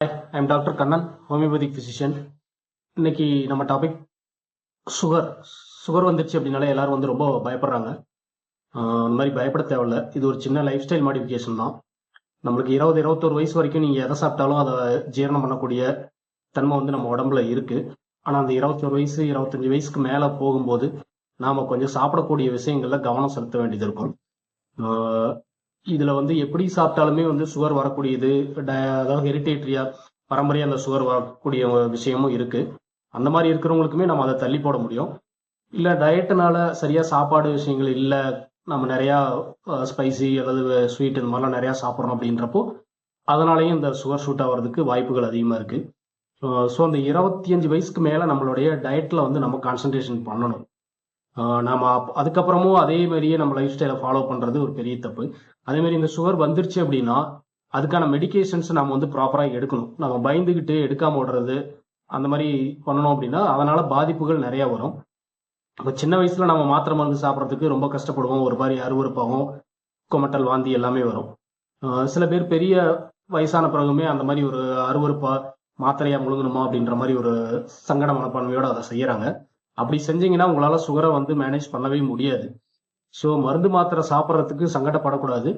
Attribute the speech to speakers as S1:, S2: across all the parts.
S1: I'm doctor Kannan homeopathic physician இன்னைக்கு நம்ம topic sugar sugar வந்துருச்சு அப்படின்னாலே எல்லாரும் வந்து ரொம்ப பயப்படுறாங்க. அந்த மாதிரி பயப்பட தேவையில்ல. இது ஒரு சின்ன லைஃப் ஸ்டைல் மாடிஃபிகேஷன் தான். நம்மளுக்கு இருபது இருபத்தொரு வயசு வரைக்கும் நீங்கள் எதை சாப்பிட்டாலும் அதை ஜீரணம் பண்ணக்கூடிய தன்மை வந்து நம்ம உடம்புல இருக்குது ஆனால் அந்த இருபத்தோரு வயசு இருபத்தஞ்சி வயசுக்கு மேலே போகும்போது நாம் கொஞ்சம் சாப்பிடக்கூடிய விஷயங்களில் கவனம் செலுத்த வேண்டியது இருக்கும். இதுல வந்து எப்படி சாப்பிட்டாலுமே வந்து சுகர் வரக்கூடியது ட- அதாவது ஹெரிடேட்ரியா பரம்பரையா அந்த சுகர் வரக்கூடிய விஷயமும் இருக்கு. அந்த மாதிரி இருக்கிறவங்களுக்குமே நம்ம அதை தள்ளி போட முடியும். இல்ல டயட்டுனால சரியா சாப்பாடு விஷயங்கள் இல்ல நம்ம நிறையா ஸ்பைசி அல்லது ஸ்வீட் இந்த மாதிரிலாம் நிறையா சாப்பிட்றோம் அப்படின்றப்போ அதனாலேயும் இந்த சுகர் ஷூட் ஆகிறதுக்கு வாய்ப்புகள் அதிகமாக இருக்குது ஸோ அந்த இருபத்தி அஞ்சு வயசுக்கு மேலே நம்மளுடைய டயட்டில் வந்து நம்ம கான்சன்ட்ரேஷன் பண்ணணும். நாம் அப்- அதுக்கப்புறமும் அதே மாதிரியே நம்ம லைஃப் ஸ்டைலை ஃபாலோ பண்ணுறது ஒரு பெரிய தப்பு. அதே மாதிரி இந்த சுகர் வந்துருச்சு அப்படின்னா அதுக்கான மெடிக்கேஷன்ஸ் நம்ம வந்து ப்ராப்பராக எடுக்கணும். நம்ம பயந்துக்கிட்டு எடுக்காம விடுறது அந்த மாதிரி பண்ணணும் அப்படின்னா அதனால் பாதிப்புகள் நிறையா வரும். இப்போ சின்ன வயசில் நம்ம மாத்திரை மருந்து சாப்பிட்றதுக்கு ரொம்ப கஷ்டப்படுவோம். ஒரு மாதிரி அருவருப்பாகும் குமட்டல் வாந்தி எல்லாமே வரும். சில பேர் பெரிய வயசான பிறகுமே அந்த மாதிரி ஒரு அருவருப்பா மாத்திரையாக முழுங்கணுமா அப்படின்ற மாதிரி ஒரு சங்கட மனப்பான்மையோடு அதை செய்கிறாங்க அப்படி செஞ்சீங்கன்னா உங்களால சுகரை வந்து மேனேஜ் பண்ணவே முடியாது. ஸோ மருந்து மாத்திரை சாப்பிட்றதுக்கு சங்கடப்படக்கூடாது.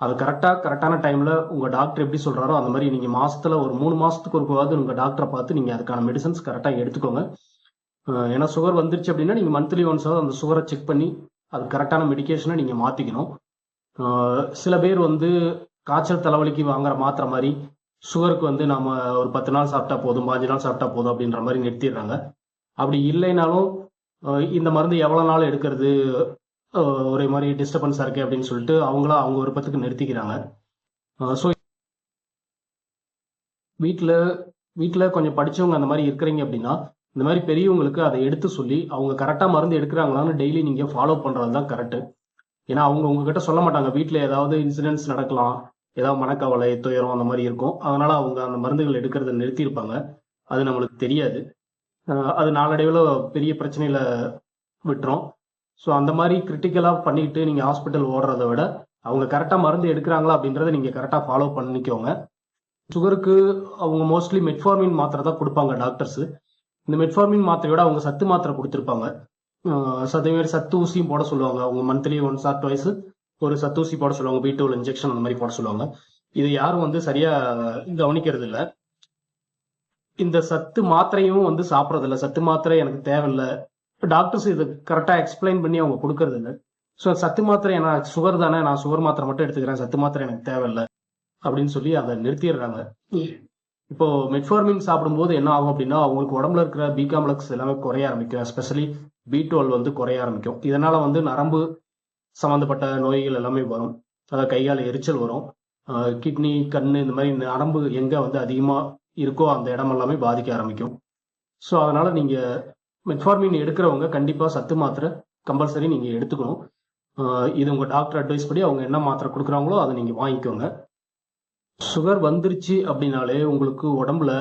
S1: அது கரெக்டாக கரெக்டான டைமில் உங்கள் டாக்டர் எப்படி சொல்கிறாரோ அந்த மாதிரி நீங்கள் மாதத்தில் ஒரு மூணு மாதத்துக்கு ஒருவாவது உங்கள் டாக்டரை பார்த்து நீங்கள் அதுக்கான மெடிசன்ஸ் கரெக்டாக எடுத்துக்கோங்க. ஏன்னா சுகர் வந்துருச்சு அப்படின்னா நீங்கள் மந்த்லி ஒன்ஸாவது அந்த சுகரை செக் பண்ணி அது கரெக்டான மெடிக்கேஷனை நீங்கள் மாற்றிக்கணும் சில பேர் வந்து காய்ச்சல் தலைவலிக்கு வாங்குற மாத்திரை மாதிரி சுகருக்கு வந்து நம்ம ஒரு பத்து நாள் சாப்பிட்டா போதும் பாஞ்சு நாள் சாப்பிட்டா போதும் அப்படின்ற மாதிரி நிறுத்திடுறாங்க. அப்படி இல்லைனாலும் இந்த மருந்து எவ்வளோ நாள் எடுக்கிறது ஒரே மாதிரி டிஸ்டர்பன்ஸாக இருக்குது அப்படின்னு சொல்லிட்டு அவங்களா அவங்க விருப்பத்துக்கு நிறுத்திக்கிறாங்க. ஸோ வீட்டில் வீட்டில் கொஞ்சம் படித்தவங்க அந்த மாதிரி இருக்கிறீங்க அப்படின்னா இந்த மாதிரி பெரியவங்களுக்கு அதை எடுத்து சொல்லி அவங்க கரெக்டாக மருந்து எடுக்கிறாங்களான்னு டெய்லி நீங்கள் ஃபாலோ பண்ணுறது தான் கரெக்டு ஏன்னா அவங்க உங்ககிட்ட சொல்ல மாட்டாங்க வீட்டில் ஏதாவது இன்சிடென்ட்ஸ் நடக்கலாம் ஏதாவது மனக்கவலை துயரம் அந்த மாதிரி இருக்கும். அதனால் அவங்க அந்த மருந்துகள் எடுக்கிறத நிறுத்தியிருப்பாங்க. அது நம்மளுக்கு தெரியாது. அது நாளடைவில் பெரிய பிரச்சனையில் விட்டுரும். ஸோ அந்த மாதிரி கிரிட்டிக்கலாக பண்ணிட்டு நீங்கள் ஹாஸ்பிட்டல் ஓடுறத விட அவங்க கரெக்டாக மருந்து எடுக்கிறாங்களா அப்படின்றத நீங்கள் கரெக்டாக ஃபாலோ பண்ணிக்கோங்க. சுகருக்கு அவங்க மோஸ்ட்லி மெட்ஃபார்மின் மாத்திரை தான் கொடுப்பாங்க டாக்டர்ஸு இந்த மெட்ஃபார்மின் மாத்திரையோட அவங்க சத்து மாத்திரை கொடுத்துருப்பாங்க. அஹ் அதே மாதிரி சத்து ஊசியும் போட சொல்லுவாங்க. அவங்க மந்த்லி ஒன்ஸ் ஆர் டுவைஸ் ஒரு சத்து ஊசி போட சொல்லுவாங்க. பி இன்ஜெக்ஷன் அந்த மாதிரி போட சொல்லுவாங்க. இது யாரும் வந்து சரியாக கவனிக்கிறது இல்லை இந்த சத்து மாத்திரையும் வந்து சாப்பிட்றதில்ல. சத்து மாத்திரை எனக்கு தேவையில்ல. டாக்டர்ஸ் இது கரெக்டாக எக்ஸ்பிளைன் பண்ணி அவங்க கொடுக்கறது இல்லை ஸோ சத்து மாத்திரை நான் சுகர் தானே? நான் சுகர் மாத்திரை மட்டும் எடுத்துக்கிறேன். சத்து மாத்திரை எனக்கு தேவையில்லை. அப்படின்னு சொல்லி அதை நிறுத்திடுறாங்க. இப்போ மெட்ஃபார்மின் சாப்பிடும்போது என்ன ஆகும் அப்படின்னா அவங்களுக்கு உடம்புல இருக்கிற பி காம்ப்ளெக்ஸ் எல்லாமே குறைய ஆரம்பிக்கும். எஸ்பெஷலி பி டுவெல் வந்து குறைய ஆரம்பிக்கும். இதனால வந்து நரம்பு சம்மந்தப்பட்ட நோய்கள் எல்லாமே வரும். அதாவது கையால் எரிச்சல் வரும். கிட்னி கண் இந்த மாதிரி நரம்பு எங்கே வந்து அதிகமாக இருக்கோ அந்த இடம் எல்லாமே பாதிக்க ஆரம்பிக்கும். ஸோ அதனால் நீங்கள் மெட்ஃபார்மின் எடுக்கிறவங்க கண்டிப்பாக சத்து மாத்திரை கம்பல்சரி நீங்கள் எடுத்துக்கணும். இது உங்கள் டாக்டர் அட்வைஸ் படி அவங்க என்ன மாத்திரை கொடுக்குறாங்களோ அதை நீங்கள் வாங்கிக்கோங்க. சுகர் வந்துருச்சு அப்படின்னாலே உங்களுக்கு உடம்புல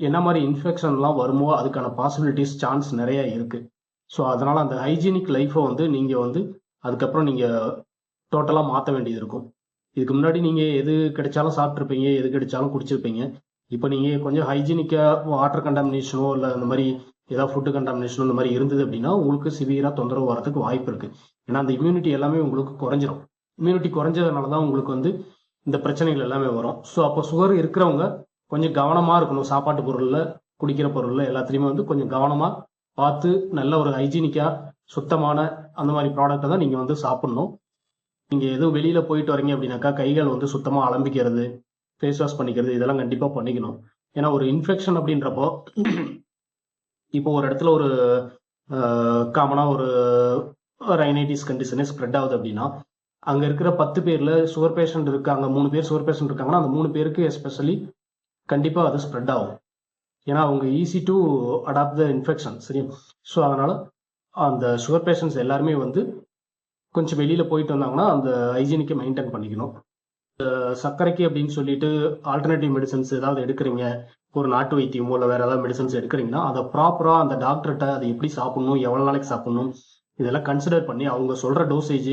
S1: என்ன மாதிரி இன்ஃபெக்ஷன்லாம் வருமோ அதுக்கான பாசிபிலிட்டிஸ் சான்ஸ் நிறைய இருக்குது ஸோ அதனால் அந்த ஹைஜீனிக் லைஃப்பை வந்து நீங்கள் வந்து அதுக்கப்புறம் நீங்கள் டோட்டலாக மாற்ற வேண்டியது இருக்கும். இதுக்கு முன்னாடி நீங்கள் எது கிடைச்சாலும் சாப்பிட்ருப்பீங்க எது கிடைச்சாலும் குடிச்சிருப்பீங்க. இப்போ நீங்கள் கொஞ்சம் ஹைஜீனிக்காக வாட்டர் கண்டாமினேஷனோ இல்லை அந்த மாதிரி ஏதாவது ஃபுட்டு கண்டாமினேஷனோ இந்த மாதிரி இருந்தது அப்படின்னா உங்களுக்கு சிவியராக தொந்தரவு வரதுக்கு வாய்ப்பு இருக்குது ஏன்னா அந்த இம்யூனிட்டி எல்லாமே உங்களுக்கு குறைஞ்சிரும். இம்யூனிட்டி குறைஞ்சதுனால தான் உங்களுக்கு வந்து இந்த பிரச்சனைகள் எல்லாமே வரும். ஸோ அப்போ சுகர் இருக்கிறவங்க கொஞ்சம் கவனமாக இருக்கணும். சாப்பாட்டு பொருளில் குடிக்கிற பொருளில் எல்லாத்துலேயுமே வந்து கொஞ்சம் கவனமாக பார்த்து நல்ல ஒரு ஹைஜீனிக்காக சுத்தமான அந்த மாதிரி ப்ராடக்ட்டை தான் நீங்கள் வந்து சாப்பிட்ணும். நீங்கள் எதுவும் வெளியில் போயிட்டு வரீங்க அப்படின்னாக்கா கைகள் வந்து சுத்தமாக அலம்பிக்கிறது ஃபேஸ் வாஷ் பண்ணிக்கிறது இதெல்லாம் கண்டிப்பாக பண்ணிக்கணும். ஏன்னா ஒரு இன்ஃபெக்ஷன் அப்படின்றப்போ இப்போ ஒரு இடத்துல ஒரு காமனாக ஒரு ரைனைட்டிஸ் கண்டிஷனே ஸ்ப்ரெட் ஆகுது அப்படின்னா அங்கே இருக்கிற பத்து பேரில் சுகர் பேஷண்ட் இருக்காங்க மூணு பேர் சுகர் பேஷண்ட் இருக்காங்கன்னா அந்த மூணு பேருக்கு எஸ்பெஷலி கண்டிப்பாக அது ஸ்ப்ரெட் ஆகும். ஏன்னா அவங்க easy to adapt the infection சரி ஸோ அதனால் அந்த சுகர் பேஷண்ட்ஸ் எல்லாருமே வந்து கொஞ்சம் வெளியில் போயிட்டு வந்தாங்கன்னா அந்த ஹைஜீனிக்கை மெயின்டைன் பண்ணிக்கணும். சர்க்கரைக்கு அப்படின்னு சொல்லிட்டு ஆல்டர்னேட்டிவ் மெடிசன்ஸ் ஏதாவது எடுக்கிறீங்க? ஒரு நாட்டு வைத்தியமோ இல்லை வேற ஏதாவது மெடிசன்ஸ் எடுக்கிறீங்கன்னா அதை ப்ராப்பரா அந்த டாக்டர்கிட்ட அதை எப்படி சாப்பிடணும் எவ்வளவு நாளைக்கு சாப்பிடணும் இதெல்லாம் கன்சிடர் பண்ணி அவங்க சொல்ற டோசேஜ்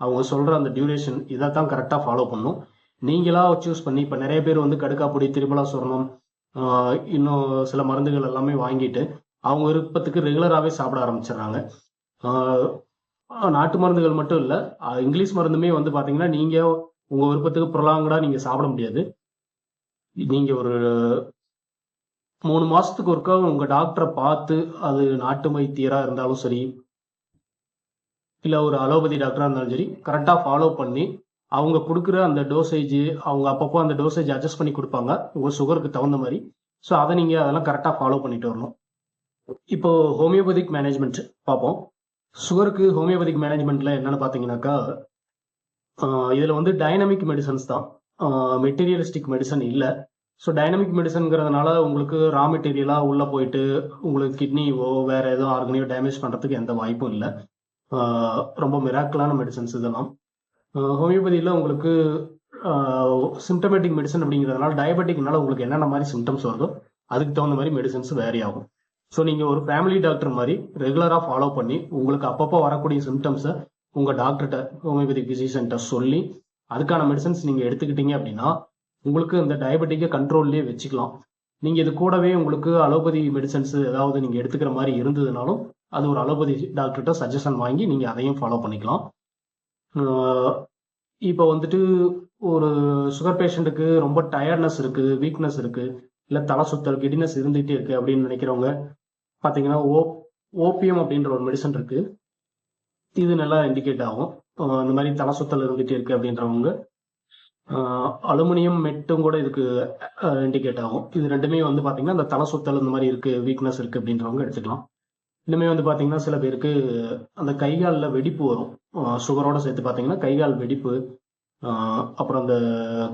S1: அவங்க சொல்ற அந்த டியூரேஷன் இதை தான் கரெக்டாக ஃபாலோ பண்ணணும் நீங்களா சூஸ் பண்ணி இப்போ நிறைய பேர் வந்து கடுக்காப்பொடி திருமலா சுரணம் இன்னும் சில மருந்துகள் எல்லாமே வாங்கிட்டு அவங்க விருப்பத்துக்கு ரெகுலராகவே சாப்பிட ஆரம்பிச்சிடுறாங்க. நாட்டு மருந்துகள் மட்டும் இல்லை இங்கிலீஷ் மருந்துமே வந்து பார்த்தீங்கன்னா நீங்கள் உங்கள் விருப்பத்துக்கு ப்ரொலாங்கடா நீங்கள் சாப்பிட முடியாது. நீங்கள் ஒரு மூணு மாசத்துக்கு ஒருக்கா உங்க டாக்டரை பார்த்து அது நாட்டு வைத்தியரா இருந்தாலும் சரி இல்ல ஒரு அலோபதி டாக்டரா இருந்தாலும் சரி கரெக்டா ஃபாலோ பண்ணி அவங்க கொடுக்குற அந்த டோசேஜ் அவங்க அப்பப்போ அந்த டோசேஜ் அட்ஜஸ்ட் பண்ணி கொடுப்பாங்க. உங்க சுகருக்கு தகுந்த மாதிரி. ஸோ அதை நீங்க அதெல்லாம் கரெக்டா ஃபாலோ பண்ணிட்டு வரணும். இப்போ ஹோமியோபதிக் மேனேஜ்மெண்ட் பார்ப்போம். சுகருக்கு ஹோமியோபதிக் மேனேஜ்மெண்ட்ல என்னன்னு பார்த்தீங்கன்னாக்கா இதில் வந்து டைனமிக் மெடிசன்ஸ் தான். மெட்டீரியலிஸ்டிக் மெடிசன் இல்லை. ஸோ டைனமிக் மெடிசன்ங்கிறதுனால உங்களுக்கு ரா மெட்டீரியலாக உள்ளே போயிட்டு உங்களுக்கு கிட்னியோ வேறு ஏதோ ஆர்கனையோ டேமேஜ் பண்ணுறதுக்கு எந்த வாய்ப்பும் இல்லை. ரொம்ப மிராக்கலான மெடிசன்ஸ் இதெல்லாம். ஹோமியோபதியில் உங்களுக்கு சிம்டமேட்டிக் மெடிசன் அப்படிங்கிறதுனால டயபெட்டிக்னால உங்களுக்கு என்னென்ன மாதிரி சிம்டம்ஸ் வருதோ அதுக்கு தகுந்த மாதிரி மெடிசன்ஸ் வேரி ஆகும். ஸோ நீங்கள் ஒரு ஃபேமிலி டாக்டர் மாதிரி ரெகுலராக ஃபாலோ பண்ணி உங்களுக்கு அப்பப்போ வரக்கூடிய சிம்டம்ஸை உங்கள் டாக்டர்கிட்ட ஹோமியோபதி ஃபிசிஷியன்ட்ட சொல்லி அதுக்கான மெடிசன்ஸ் நீங்கள் எடுத்துக்கிட்டீங்க அப்படின்னா உங்களுக்கு இந்த டயபெட்டிக்கை கண்ட்ரோல்லே வச்சுக்கலாம். நீங்கள் இது கூடவே உங்களுக்கு அலோபதி மெடிசன்ஸ் ஏதாவது நீங்கள் எடுத்துக்கிற மாதிரி இருந்ததுனாலும் அது ஒரு அலோபதி டாக்டர்கிட்ட சஜஷன் வாங்கி நீங்கள் அதையும் ஃபாலோ பண்ணிக்கலாம். இப்போ வந்துட்டு ஒரு சுகர் பேஷண்ட்டுக்கு ரொம்ப டயர்ட்னஸ் இருக்குது வீக்னஸ் இருக்குது இல்லை தலை சுத்தல் கிடினஸ் இருந்துகிட்டே இருக்குது அப்படின்னு நினைக்கிறவங்க பார்த்தீங்கன்னா ஓ ஓபியம் அப்படின்ற ஒரு மெடிசன் இருக்குது இது நல்லா இண்டிகேட் ஆகும். இந்த மாதிரி தலை சுத்தல் இருந்துகிட்டே இருக்குது அப்படின்றவங்க அலுமினியம் மெட்டும் கூட இதுக்கு இண்டிகேட் ஆகும். இது ரெண்டுமே வந்து பார்த்தீங்கன்னா அந்த தலை சுத்தல் இந்த மாதிரி இருக்கு வீக்னஸ் இருக்கு அப்படின்றவங்க எடுத்துக்கலாம். இன்னுமே வந்து பார்த்தீங்கன்னா சில பேருக்கு அந்த கைகாலில் வெடிப்பு வரும். சுகரோட சேர்த்து பார்த்தீங்கன்னா கைகால் வெடிப்பு அப்புறம் அந்த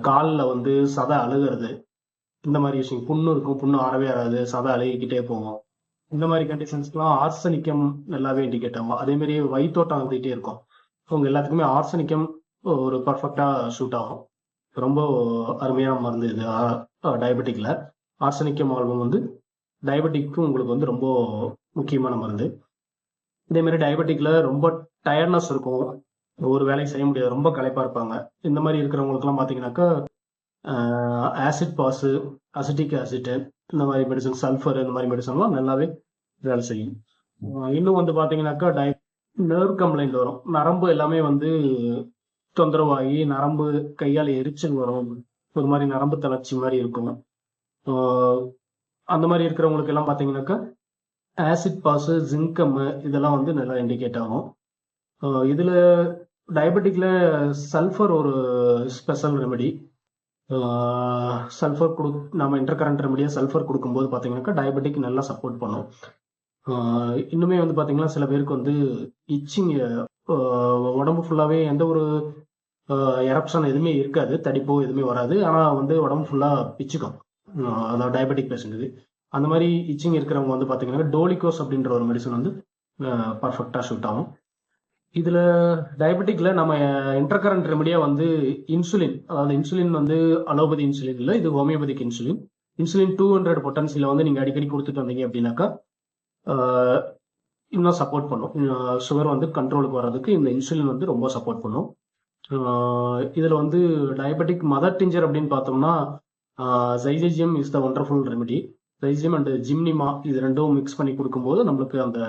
S1: காலில் வந்து சதை அழுகிறது இந்த மாதிரி விஷயம். புண்ணு இருக்கும் புண்ணு ஆறவே ஆறாது சதை அழுகிக்கிட்டே போகும். இந்த மாதிரி கண்டிஷன்ஸ்க்குலாம் ஆர்சனிக்கம் நல்லாவே இண்டிகேட் ஆகும். அதே மாதிரி வைத்தோட்டம் வந்துகிட்டே இருக்கும். அவங்க எல்லாத்துக்குமே ஆர்சனிக்கம் ஒரு பர்ஃபெக்டா ஷூட் ஆகும். ரொம்ப அருமையான மருந்து இது டயபெட்டிக்ல ஆர்சனிக்கம் ஆல்பம் வந்து டயபெட்டிக்கும் உங்களுக்கு வந்து ரொம்ப முக்கியமான மருந்து. இதே மாதிரி டயபெட்டிக்ல ரொம்ப டயர்ட்னஸ் இருக்கும். ஒரு வேலையும் செய்ய முடியாது. ரொம்ப களைப்பாக இருப்பாங்க. இந்த மாதிரி இருக்கிறவங்களுக்குலாம் பார்த்தீங்கன்னாக்கா ஆசிட் பாஸு அசிட்டிக் ஆசிட்டு இந்த மாதிரி மெடிசன் சல்ஃபர் இந்த மாதிரி மெடிசன்லாம் நல்லாவே வேலை செய்யும். இன்னும் வந்து பார்த்தீங்கன்னாக்கா டய நர்வ் கம்ப்ளைண்ட் வரும். நரம்பு எல்லாமே வந்து தொந்தரவாகி நரம்பு கையால் எரிச்சல் வரும். ஒரு மாதிரி நரம்பு தளர்ச்சி மாதிரி இருக்கும். அந்த மாதிரி இருக்கிறவங்களுக்கு எல்லாம் பார்த்தீங்கன்னாக்கா ஆசிட் பாஸு ஜிங்கம் இதெல்லாம் வந்து நல்லா இண்டிகேட் ஆகும். இதில் டயபெட்டிக்ல சல்ஃபர் ஒரு ஸ்பெஷல் ரெமெடி சல்ஃபர் கொடு நம்ம இன்டர்கரண்ட் ரெமடியாக சல்ஃபர் கொடுக்கும்போது பார்த்தீங்கன்னாக்கா டயபெட்டிக் நல்லா சப்போர்ட் பண்ணும். இன்னுமே வந்து பார்த்தீங்கன்னா சில பேருக்கு வந்து இச்சிங் உடம்பு ஃபுல்லாகவே எந்த ஒரு எரப்ஷன் எதுவுமே இருக்காது. தடிப்போ எதுவுமே வராது. ஆனால் வந்து உடம்பு ஃபுல்லாக பிச்சுக்கும். அதாவது டயபெட்டிக் பேஷண்ட்டுக்கு அந்த மாதிரி இச்சிங் இருக்கிறவங்க வந்து பார்த்தீங்கன்னா டோலிகோஸ் அப்படின்ற ஒரு மெடிசன் வந்து பர்ஃபெக்டாக ஷூட் ஆகும். இதில் டயபெட்டிக்கில் நம்ம இன்டர்கரண்ட் ரெமடியாக வந்து இன்சுலின் அதாவது இன்சுலின் வந்து அலோபதி இன்சுலின் இல்லை இது homeopathic insulin insulin two hundred பொட்டன்சியில் வந்து நீங்கள் அடிக்கடி கொடுத்துட்டு வந்தீங்க அப்படின்னாக்கா இன்னும் சப்போர்ட் பண்ணும். சுகர் வந்து கண்ட்ரோலுக்கு வர்றதுக்கு இந்த இன்சுலின் வந்து ரொம்ப சப்போர்ட் பண்ணும். இதில் வந்து டயபெட்டிக் மதர் டிஞ்சர் அப்படின்னு பார்த்தோம்னா syzygium is the wonderful remedy syzygium and gymnema இது ரெண்டும் மிக்ஸ் பண்ணி கொடுக்கும்போது நம்மளுக்கு அந்த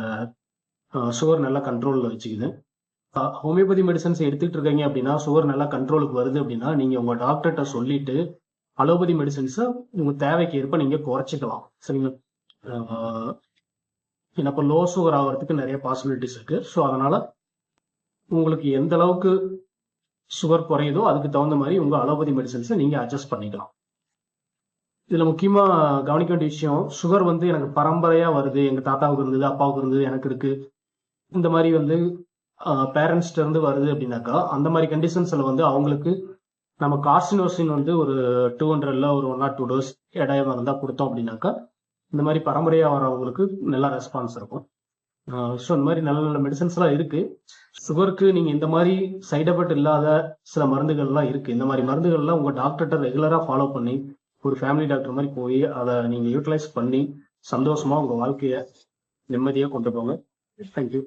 S1: சுகர் நல்லா கண்ட்ரோலில் வச்சுக்குது. ஹோமியோபதி மெடிசன்ஸ் எடுத்துட்டு இருக்கீங்க அப்படின்னா சுகர் நல்லா கண்ட்ரோலுக்கு வருது அப்படின்னா நீங்கள் உங்கள் டாக்டர்கிட்ட சொல்லிட்டு அலோபதி மெடிசன்ஸை உங்கள் தேவைக்கு ஏற்ப நீங்கள் குறைச்சிக்கலாம். சரிங்களா? ஏன்னா இப்போ லோ சுகர் ஆகிறதுக்கு நிறைய பாசிபிலிட்டிஸ் இருக்கு. ஸோ அதனால உங்களுக்கு எந்த அளவுக்கு சுகர் குறையுதோ அதுக்கு தகுந்த மாதிரி உங்க அலோபதி மெடிசன்ஸை நீங்க அட்ஜஸ்ட் பண்ணிக்கலாம். இதுல முக்கியமா கவனிக்க வேண்டிய விஷயம் சுகர் வந்து எனக்கு பரம்பரையா வருது எங்க தாத்தாவுக்கு இருந்தது அப்பாவுக்கு இருந்தது எனக்கு இருக்கு. இந்த மாதிரி வந்து பேரண்ட்ஸ்ட இருந்து வருது அப்படின்னாக்கா அந்த மாதிரி கண்டிஷன்ஸ்ல வந்து அவங்களுக்கு நம்ம கார்சினோசின் வந்து ஒரு டூ ஹண்ட்ரட்ல ஒரு ஒன் ஆர் டூ டோஸ் இடையமா இருந்தா கொடுத்தோம் அப்படின்னாக்கா இந்த மாதிரி பரம்பரையா வரவங்களுக்கு நல்ல ரெஸ்பான்ஸ் இருக்கும். ஸோ இந்த மாதிரி நல்ல நல்ல மெடிசன்ஸ்லாம் இருக்கு. சுகருக்கு நீங்க இந்த மாதிரி சைட் எஃபெக்ட் இல்லாத சில மருந்துகள்லாம் இருக்கு. இந்த மாதிரி மருந்துகள்லாம் உங்க டாக்டர்கிட்ட ரெகுலரா ஃபாலோ பண்ணி ஒரு ஃபேமிலி டாக்டர் மாதிரி போய் அதை நீங்க யூட்டிலைஸ் பண்ணி சந்தோஷமா உங்க வாழ்க்கைய நிம்மதியா கொண்டு போங்க. தேங்க்யூ